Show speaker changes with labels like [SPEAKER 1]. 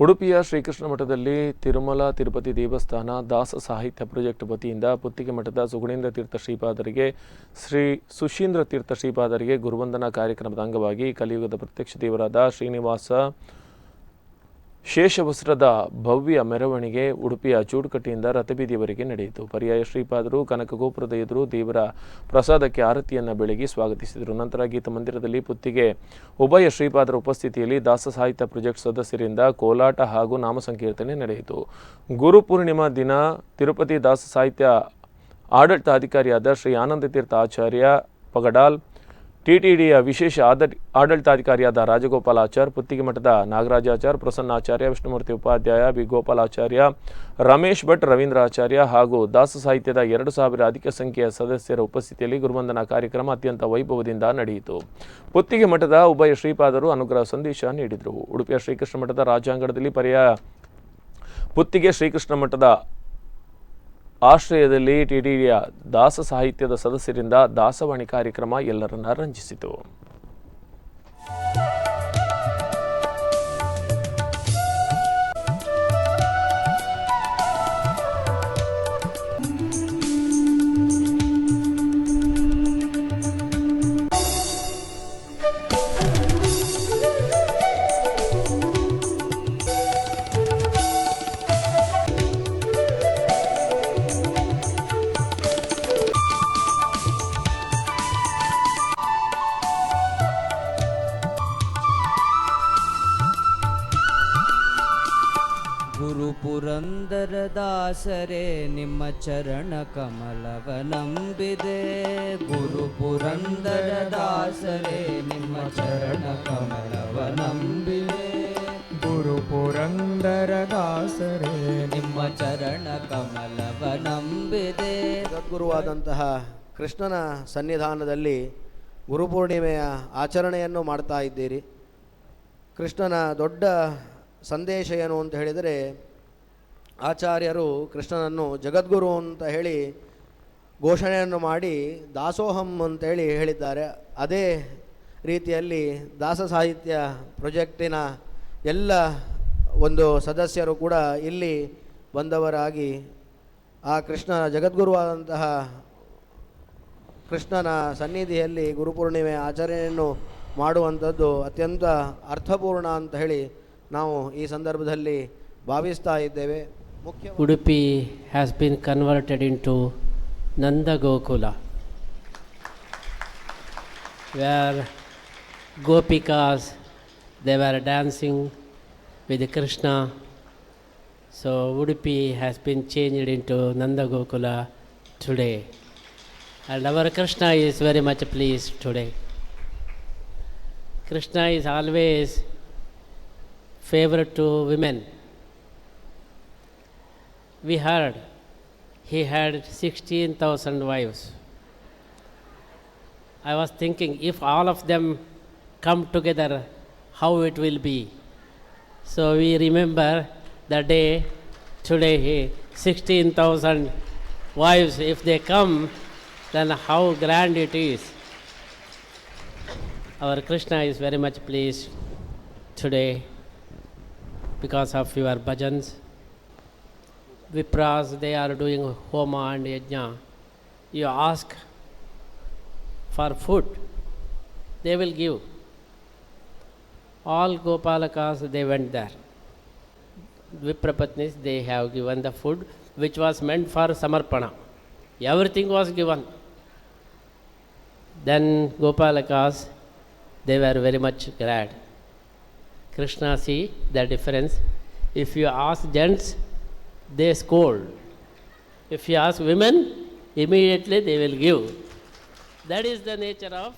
[SPEAKER 1] ಉಡುಪಿಯ ಶ್ರೀಕೃಷ್ಣ ಮಠದಲ್ಲಿ ತಿರುಮಲ, ತಿರುಪತಿ ದೇವಸ್ಥಾನ, ದಾಸ ಸಾಹಿತ್ಯ ಪ್ರಾಜೆಕ್ಟ್ ವತಿಯಿಂದ ಪುತ್ತಿಗೆ ಮಠದ ಸುಗುಣೇಂದ್ರ ತೀರ್ಥ ಶ್ರೀಪಾದರಿಗೆ ಶ್ರೀ ಸುಶೀಂದ್ರ ತೀರ್ಥ ಶ್ರೀಪಾದರಿಗೆ ಗುರುವಂದನಾ ಕಾರ್ಯಕ್ರಮದ ಅಂಗವಾಗಿ ಕಲಿಯುಗದ ಪ್ರತ್ಯಕ್ಷ ದೇವರಾದ ಶ್ರೀನಿವಾಸ ಶೇಷವಸ್ತ್ರದ ಭವ್ಯ ಮೆರವಣಿಗೆ ಉಡುಪಿಯ ಚೂಡುಕಟ್ಟಿಯಿಂದ ರಥಬೀದಿಯವರೆಗೆ ನಡೆಯಿತು. ಪರ್ಯಾಯ ಶ್ರೀಪಾದರು ಕನಕ ಗೋಪುರದ ಎದುರು ದೇವರ ಪ್ರಸಾದಕ್ಕೆ ಆರತಿಯನ್ನು ಬೆಳಗಿ ಸ್ವಾಗತಿಸಿದರು. ನಂತರ ಗೀತ ಮಂದಿರದಲ್ಲಿ ಪುತ್ತಿಗೆ ಉಭಯ ಶ್ರೀಪಾದರ ಉಪಸ್ಥಿತಿಯಲ್ಲಿ ದಾಸ ಸಾಹಿತ್ಯ ಪ್ರಾಜೆಕ್ಟ್ ಸದಸ್ಯರಿಂದ ಕೋಲಾಟ ಹಾಗೂ ನಾಮ ಸಂಕೀರ್ತನೆ ನಡೆಯಿತು. ಗುರು ಪೂರ್ಣಿಮಾ ದಿನ, ತಿರುಪತಿ ದಾಸ ಸಾಹಿತ್ಯ ಆಡಳಿತಾಧಿಕಾರಿಯಾದ ಶ್ರೀ ಆನಂದ ತೀರ್ಥ ಆಚಾರ್ಯ ಪಗಡಾಲ್ ಟಿಟಿಡಿಯ ವಿಶೇಷ ಆದ ಆಡಳಿತಾಧಿಕಾರಿಯಾದ ರಾಜಗೋಪಾಲಾಚಾರ್ ಪುತ್ತಿಗೆ ಮಠದ ನಾಗರಾಜಾಚಾರ್ ಪ್ರಸನ್ನಾಚಾರ್ಯ, ವಿಷ್ಣುಮೂರ್ತಿ ಉಪಾಧ್ಯಾಯ ಬಿ ಗೋಪಾಲಾಚಾರ್ಯ, ರಮೇಶ್ ಭಟ್, ರವೀಂದ್ರಾಚಾರ್ಯ ಹಾಗೂ ದಾಸ ಸಾಹಿತ್ಯದ ಎರಡು ಸಾವಿರ ಅಧಿಕ ಸಂಖ್ಯೆಯ ಸದಸ್ಯರ ಉಪಸ್ಥಿತಿಯಲ್ಲಿ ಗುರುವಂದನಾ ಕಾರ್ಯಕ್ರಮ ಅತ್ಯಂತ ವೈಭವದಿಂದ ನಡೆಯಿತು. ಪುತ್ತಿಗೆ ಮಠದ ಉಭಯ ಶ್ರೀಪಾದರು ಅನುಗ್ರಹ ಸಂದೇಶ ನೀಡಿದರು. ಉಡುಪಿಯ ಶ್ರೀಕೃಷ್ಣ ಮಠದ ರಾಜಾಂಗಣದಲ್ಲಿ ಪರ್ಯಾಯ ಪುತ್ತಿಗೆ ಶ್ರೀಕೃಷ್ಣ ಮಠದ ಆಶ್ರಯದಲ್ಲಿ ಟಿಟಿಡಿಯ ದಾಸ ಸಾಹಿತ್ಯದ ಸದಸ್ಯರಿಂದ ದಾಸವಾಣಿ ಕಾರ್ಯಕ್ರಮ ಎಲ್ಲರನ್ನ ರಂಜಿಸಿತು.
[SPEAKER 2] ಗುರು ಪುರಂದರ ದಾಸರೇ ನಿಮ್ಮ ಚರಣ ಕಮಲವ ನಂಬಿದೆ ಗುರು ಪುರಂದರ ದಾಸರೇ ನಿಮ್ಮ ಚರಣ ಕಮಲವ ನಂಬಿದೆ
[SPEAKER 3] ಗುರು ಪುರಂದರ ದಾಸರೇ
[SPEAKER 2] ನಿಮ್ಮ ಚರಣ ಕಮಲವ ನಂಬಿದೆ
[SPEAKER 4] ಸದ್ಗುರುವಾದಂತಹ ಕೃಷ್ಣನ ಸನ್ನಿಧಾನದಲ್ಲಿ ಗುರುಪೂರ್ಣಿಮೆಯ ಆಚರಣೆಯನ್ನು ಮಾಡ್ತಾ ಇದ್ದೀರಿ. ಕೃಷ್ಣನ ದೊಡ್ಡ ಸಂದೇಶ ಏನು ಅಂತ ಹೇಳಿದರೆ ಆಚಾರ್ಯರು ಕೃಷ್ಣನನ್ನು ಜಗದ್ಗುರು ಅಂತ ಹೇಳಿ ಘೋಷಣೆಯನ್ನು ಮಾಡಿ ದಾಸೋಹಂ ಅಂತೇಳಿ ಹೇಳಿದ್ದಾರೆ. ಅದೇ ರೀತಿಯಲ್ಲಿ ದಾಸ ಸಾಹಿತ್ಯ ಪ್ರೊಜೆಕ್ಟಿನ ಎಲ್ಲ ಒಂದು ಸದಸ್ಯರು ಕೂಡ ಇಲ್ಲಿ ಬಂದವರಾಗಿ ಆ ಕೃಷ್ಣ ಜಗದ್ಗುರುವಾದಂತಹ ಕೃಷ್ಣನ ಸನ್ನಿಧಿಯಲ್ಲಿ ಗುರುಪೂರ್ಣಿಮೆ ಆಚರಣೆಯನ್ನು ಮಾಡುವಂಥದ್ದು ಅತ್ಯಂತ ಅರ್ಥಪೂರ್ಣ ಅಂತ ಹೇಳಿ ನಾವು ಈ ಸಂದರ್ಭದಲ್ಲಿ ಭಾವಿಸ್ತಾ ಇದ್ದೇವೆ.
[SPEAKER 5] Udupi has been converted into Nanda Gokula, where gopikas they were dancing with Krishna. So Udupi has been changed into Nanda Gokula today, and our Krishna is very much pleased today. Krishna is always favorite to women. We heard he had 16,000 wives. I was thinking if all of them come together, how it will be. So we remember the day today, he- 16,000 wives, if they come, then how grand it is. Our Krishna is very much pleased today because of your bhajans. Vipras, they are doing homa and yajna. You ask for food, they will give. All Gopalakas, they went there. Viprapatnis, they have given the food which was meant for Samarpana. Everything was given. Then Gopalakas, they were very much glad. Krishna see the difference. If you ask gents, they scold. If you ask women, immediately they will give. That is the nature of